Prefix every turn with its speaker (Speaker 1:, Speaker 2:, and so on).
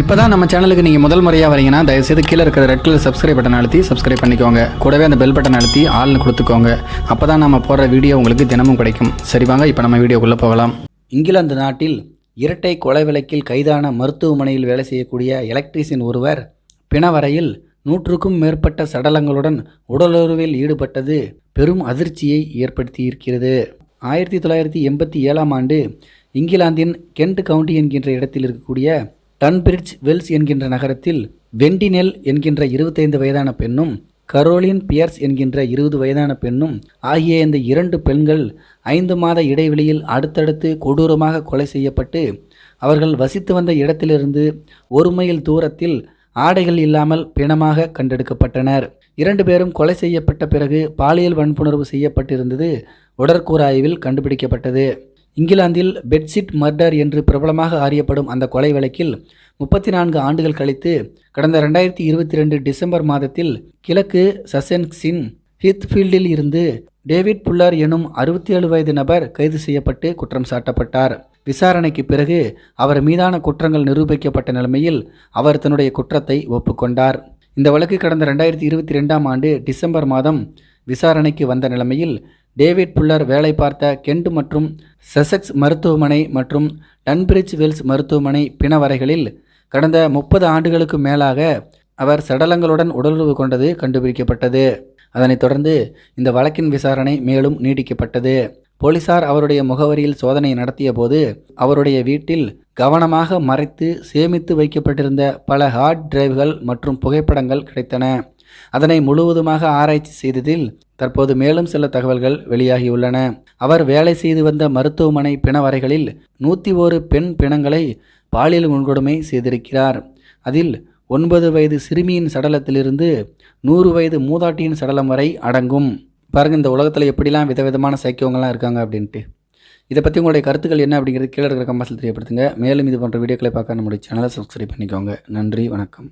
Speaker 1: இப்போ தான் நம்ம சேனலுக்கு நீங்கள் முதல் முறையாக வரீங்கன்னா தயவுசெய்து கீழே இருக்கிற ரெட் கலர் சப்ஸ்கிரைப் பட்டன் அழுத்தி சப்ஸ்கிரைப் பண்ணிக்கோங்க. கூடவே அந்த பெல் பட்டன் அழுத்தி ஆள்னு கொடுத்துக்கோங்க. அப்போ தான் நம்ம போடுற வீடியோ உங்களுக்கு தினமும் கிடைக்கும். சரி வாங்க இப்போ நம்ம வீடியோக்குள்ளே போகலாம். இங்கிலாந்து நாட்டில் இரட்டை கொலை வழக்கில் கைதான மருத்துவமனையில் வேலை செய்யக்கூடிய எலக்ட்ரீசியன் ஒருவர் பிணவரையில் நூற்றுக்கும் மேற்பட்ட சடலங்களுடன் உடலுறவில் ஈடுபட்டது பெரும் அதிர்ச்சியை ஏற்படுத்தியிருக்கிறது. ஆயிரத்தி தொள்ளாயிரத்தி எண்பத்தி ஏழாம் ஆண்டு இங்கிலாந்தின் கென்ட் கவுண்டி என்கின்ற இடத்தில் இருக்கக்கூடிய டன்பிரிட்ஜ் வெல்ஸ் என்கின்ற நகரத்தில் வெண்டினெல் என்கின்ற இருபத்தைந்து வயதான பெண்ணும் கரோலின் பியர்ஸ் என்கின்ற இருபது வயதான பெண்ணும் ஆகிய இந்த இரண்டு பெண்கள் ஐந்து மாத இடைவெளியில் அடுத்தடுத்து கொடூரமாக கொலை செய்யப்பட்டு அவர்கள் வசித்து வந்த இடத்திலிருந்து ஒரு மைல் தூரத்தில் ஆடைகள் இல்லாமல் பிணமாக கண்டெடுக்கப்பட்டனர். இரண்டு பேரும் கொலை செய்யப்பட்ட பிறகு பாலியல் வன்புணர்வு செய்யப்பட்டிருந்தது உடற்கூறாய்வில் கண்டுபிடிக்கப்பட்டது. இங்கிலாந்தில் பெட்ஷீட் மர்டர் என்று பிரபலமாக அறியப்படும் அந்த கொலை வழக்கில் முப்பத்தி நான்கு ஆண்டுகள் கழித்து கடந்த ரெண்டாயிரத்தி இருபத்தி ரெண்டு டிசம்பர் மாதத்தில் கிழக்கு சசென்ஸின் ஹித்ஃபீல்டில் இருந்து டேவிட் புல்லர் எனும் அறுபத்தி ஏழு வயது நபர் கைது செய்யப்பட்டு குற்றம் சாட்டப்பட்டார். விசாரணைக்கு பிறகு அவர் மீதான குற்றங்கள் நிரூபிக்கப்பட்ட நிலைமையில் அவர் தன்னுடைய குற்றத்தை ஒப்புக்கொண்டார். இந்த வழக்கு கடந்த ரெண்டாயிரத்தி இருபத்தி ரெண்டாம் ஆண்டு டிசம்பர் மாதம் விசாரணைக்கு வந்த நிலைமையில் டேவிட் புல்லர் வேலை பார்த்த கெண்ட் மற்றும் செசக்ஸ் மருத்துவமனை மற்றும் டன்பிரிட்ஜ் வெல்ஸ் மருத்துவமனை பிணவரைகளில் கடந்த முப்பது ஆண்டுகளுக்கு மேலாக அவர் சடலங்களுடன் உடலுறவு கொண்டது கண்டுபிடிக்கப்பட்டது. அதனைத் தொடர்ந்து இந்த வழக்கின் விசாரணை மேலும் நீடிக்கப்பட்டது போலீசார் அவருடைய முகவரியில் சோதனை நடத்திய போது அவருடைய வீட்டில் கவனமாக மறைத்து சேமித்து வைக்கப்பட்டிருந்த பல ஹார்ட் டிரைவ்கள் மற்றும் புகைப்படங்கள் கிடைத்தன. அதனை முழுவதுமாக ஆராய்ச்சி செய்ததில் தற்போது மேலும் சில தகவல்கள் வெளியாகியுள்ளன. அவர் வேலை செய்து வந்த மருத்துவமனை பிணவரைகளில் நூற்றி ஒரு பெண் பிணங்களை பாலியல் முன்கொடுமை செய்திருக்கிறார். அதில் ஒன்பது வயது சிறுமியின் சடலத்திலிருந்து நூறு வயது மூதாட்டியின் சடலம் வரை அடங்கும். பாருங்கள் இந்த உலகத்தில் எப்படிலாம் விதவிதமான சைக்கியவங்கள்லாம் இருக்காங்க அப்படின்ட்டு. இதை பற்றி உங்களுடைய கருத்துக்கள் என்ன அப்படிங்கிறது கீழே இருக்கிற கம்பாசில் தெரியப்படுத்துங்க. மேலும் இது போன்ற வீடியோக்களை பார்க்க நம்முடைய சேனலை சப்ஸ்கிரைப் பண்ணிக்கோங்க. நன்றி வணக்கம்.